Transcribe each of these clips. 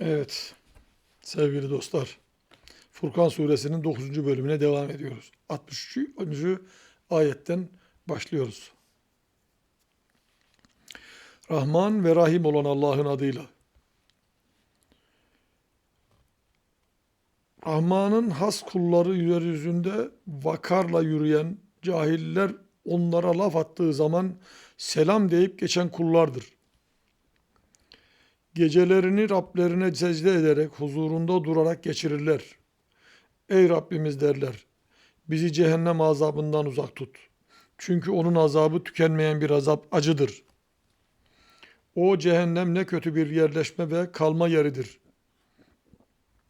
Evet sevgili dostlar. Furkan suresinin 9. bölümüne devam ediyoruz. 63. ayetten başlıyoruz. Rahman ve Rahim olan Allah'ın adıyla. Rahman'ın has kulları yeryüzünde vakarla yürüyen cahiller onlara laf attığı zaman selam deyip geçen kullardır. Gecelerini Rablerine secde ederek huzurunda durarak geçirirler. Ey Rabbimiz derler. Bizi cehennem azabından uzak tut. Çünkü onun azabı tükenmeyen bir azap acıdır. O cehennem ne kötü bir yerleşme ve kalma yeridir.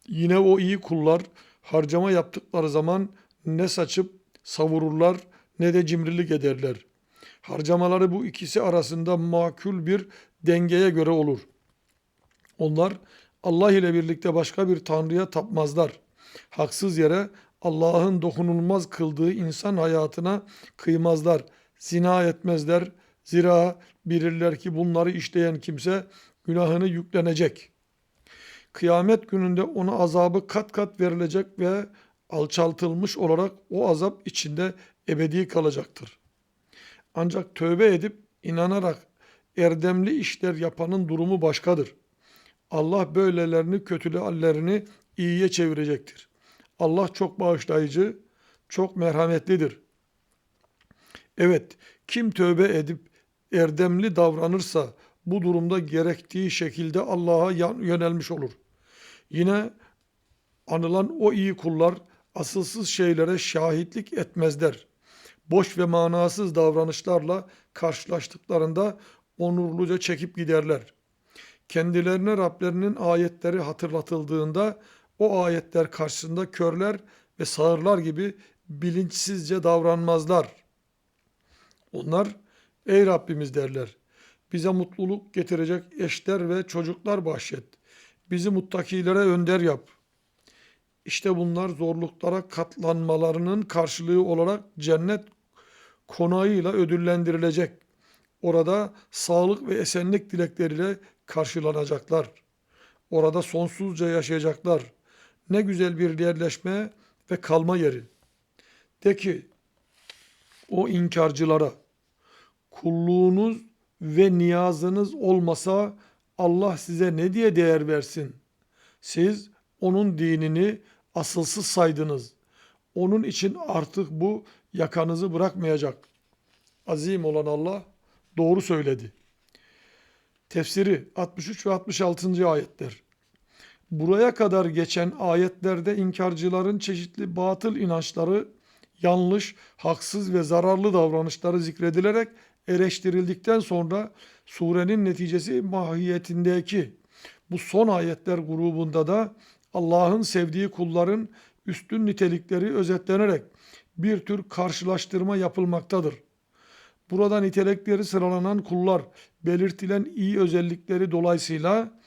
Yine o iyi kullar harcama yaptıkları zaman ne saçıp savururlar ne de cimrilik ederler. Harcamaları bu ikisi arasında makul bir dengeye göre olur. Onlar Allah ile birlikte başka bir tanrıya tapmazlar. Haksız yere Allah'ın dokunulmaz kıldığı insan hayatına kıymazlar. Zina etmezler. Zira bilirler ki bunları işleyen kimse günahını yüklenecek. Kıyamet gününde ona azabı kat kat verilecek ve alçaltılmış olarak o azap içinde ebedi kalacaktır. Ancak tövbe edip inanarak erdemli işler yapanın durumu başkadır. Allah böylelerini kötülü hallerini iyiye çevirecektir. Allah çok bağışlayıcı, çok merhametlidir. Evet, kim tövbe edip erdemli davranırsa bu durumda gerektiği şekilde Allah'a yönelmiş olur. Yine anılan o iyi kullar asılsız şeylere şahitlik etmezler. Boş ve manasız davranışlarla karşılaştıklarında onurluca çekip giderler. Kendilerine Rablerinin ayetleri hatırlatıldığında o ayetler karşısında körler ve sağırlar gibi bilinçsizce davranmazlar. Onlar ey Rabbimiz derler. Bize mutluluk getirecek eşler ve çocuklar bahşet. Bizi muttakilere önder yap. İşte bunlar zorluklara katlanmalarının karşılığı olarak cennet konağıyla ödüllendirilecek. Orada sağlık ve esenlik dilekleriyle karşılanacaklar. Orada sonsuzca yaşayacaklar. Ne güzel bir yerleşme ve kalma yeri. De ki o inkarcılara kulluğunuz ve niyazınız olmasa Allah size ne diye değer versin? Siz onun dinini asılsız saydınız. Onun için artık bu yakanızı bırakmayacak. Azim olan Allah doğru söyledi. Tefsiri 63 ve 66. ayetler. Buraya kadar geçen ayetlerde inkarcıların çeşitli batıl inançları, yanlış, haksız ve zararlı davranışları zikredilerek eleştirildikten sonra surenin neticesi mahiyetindeki bu son ayetler grubunda da Allah'ın sevdiği kulların üstün nitelikleri özetlenerek bir tür karşılaştırma yapılmaktadır. Burada nitelikleri sıralanan kullar belirtilen iyi özellikleri dolayısıyla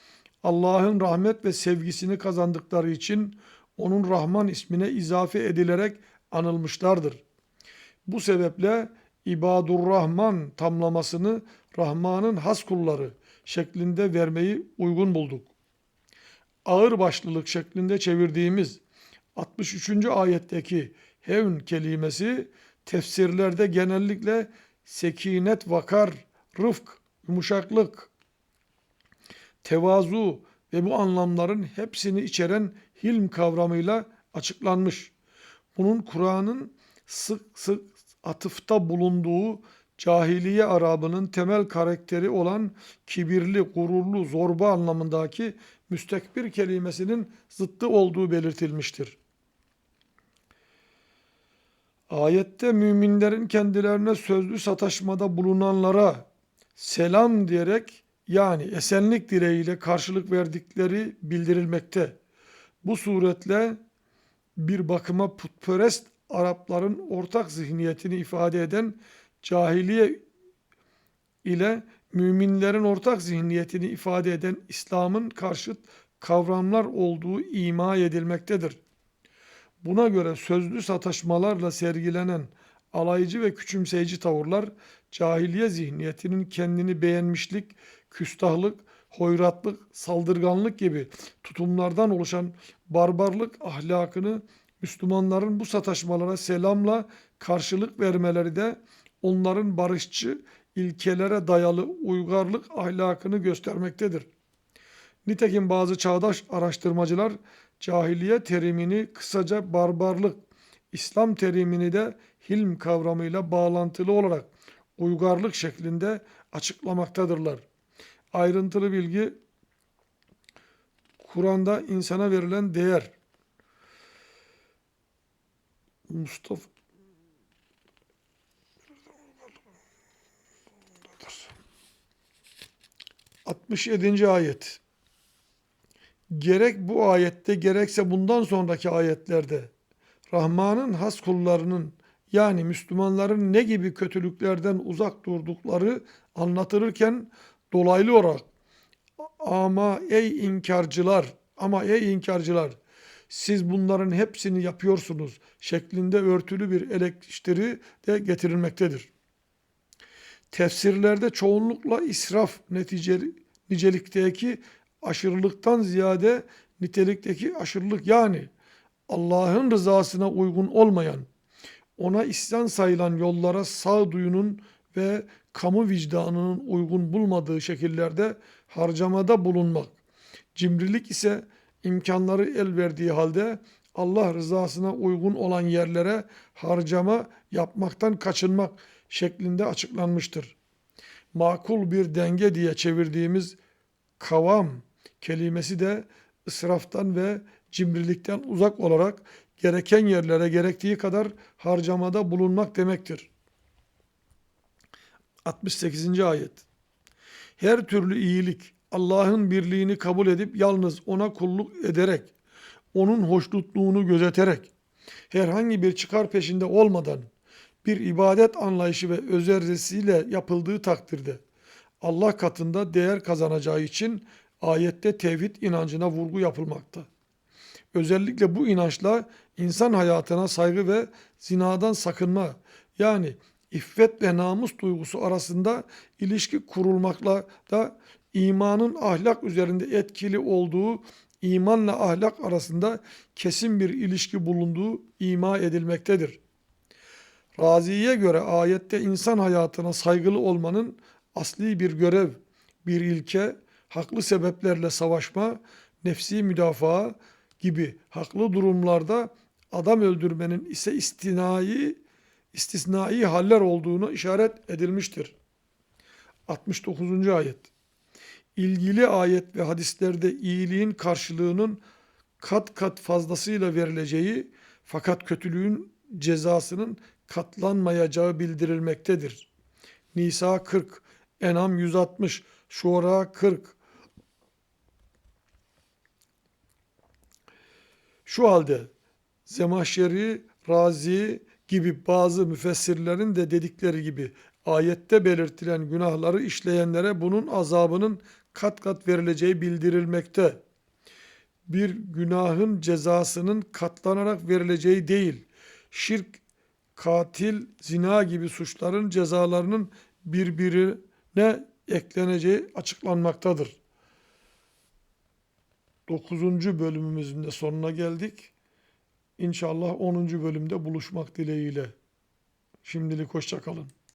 Allah'ın rahmet ve sevgisini kazandıkları için onun Rahman ismine izafe edilerek anılmışlardır. Bu sebeple İbadur Rahman tamlamasını Rahman'ın has kulları şeklinde vermeyi uygun bulduk. Ağır başlılık şeklinde çevirdiğimiz 63. ayetteki hevn kelimesi tefsirlerde genellikle sekinet, vakar, rıfk, yumuşaklık, tevazu ve bu anlamların hepsini içeren hilm kavramıyla açıklanmış. Bunun Kur'an'ın sık sık atıfta bulunduğu cahiliye Arabının temel karakteri olan kibirli, gururlu, zorba anlamındaki müstekbir kelimesinin zıttı olduğu belirtilmiştir. Ayette müminlerin kendilerine sözlü sataşmada bulunanlara selam diyerek yani esenlik dileğiyle karşılık verdikleri bildirilmekte. Bu suretle bir bakıma putperest Arapların ortak zihniyetini ifade eden cahiliye ile müminlerin ortak zihniyetini ifade eden İslam'ın karşıt kavramlar olduğu ima edilmektedir. Buna göre sözlü sataşmalarla sergilenen alaycı ve küçümseyici tavırlar cahiliye zihniyetinin kendini beğenmişlik, küstahlık, hoyratlık, saldırganlık gibi tutumlardan oluşan barbarlık ahlakını Müslümanların bu sataşmalara selamla karşılık vermeleri de onların barışçı, ilkelere dayalı uygarlık ahlakını göstermektedir. Nitekim bazı çağdaş araştırmacılar cahiliye terimini kısaca barbarlık, İslam terimini de hilm kavramıyla bağlantılı olarak uygarlık şeklinde açıklamaktadırlar. Ayrıntılı bilgi Kur'an'da insana verilen değer. Mustafa 67. ayet. Gerek bu ayette gerekse bundan sonraki ayetlerde Rahman'ın has kullarının yani Müslümanların ne gibi kötülüklerden uzak durdukları anlatılırken dolaylı olarak ama ey inkarcılar ama ey inkarcılar siz bunların hepsini yapıyorsunuz şeklinde örtülü bir eleştiri de getirilmektedir. Tefsirlerde çoğunlukla israf neticeli, nicelikteki aşırılıktan ziyade nitelikteki aşırılık yani Allah'ın rızasına uygun olmayan, ona isyan sayılan yollara sağduyunun ve kamu vicdanının uygun bulmadığı şekillerde harcamada bulunmak. Cimrilik ise imkanları el verdiği halde Allah rızasına uygun olan yerlere harcama yapmaktan kaçınmak şeklinde açıklanmıştır. Makul bir denge diye çevirdiğimiz kavam kelimesi de ısraftan ve cimrilikten uzak olarak gereken yerlere gerektiği kadar harcamada bulunmak demektir. 68. ayet. Her türlü iyilik Allah'ın birliğini kabul edip yalnız ona kulluk ederek, onun hoşnutluğunu gözeterek, herhangi bir çıkar peşinde olmadan bir ibadet anlayışı ve özerresiyle yapıldığı takdirde Allah katında değer kazanacağı için ayette tevhid inancına vurgu yapılmakta. Özellikle bu inançla insan hayatına saygı ve zinadan sakınma yani iffet ve namus duygusu arasında ilişki kurulmakla da imanın ahlak üzerinde etkili olduğu imanla ahlak arasında kesin bir ilişki bulunduğu ima edilmektedir. Razi'ye göre ayette insan hayatına saygılı olmanın asli bir görev, bir ilke, haklı sebeplerle savaşma, nefsi müdafaa gibi haklı durumlarda adam öldürmenin ise istinai, istisnai haller olduğunu işaret edilmiştir. 69. ayet İlgili ayet ve hadislerde iyiliğin karşılığının kat kat fazlasıyla verileceği fakat kötülüğün cezasının katlanmayacağı bildirilmektedir. Nisa 40, Enam 160, Şura 40. Şu halde Zemahşeri, Razi gibi bazı müfessirlerin de dedikleri gibi ayette belirtilen günahları işleyenlere bunun azabının kat kat verileceği bildirilmekte. Bir günahın cezasının katlanarak verileceği değil, şirk, katil, zina gibi suçların cezalarının birbirine ekleneceği açıklanmaktadır. 9. bölümümüzün de sonuna geldik. İnşallah 10. bölümde buluşmak dileğiyle. Şimdilik hoşçakalın.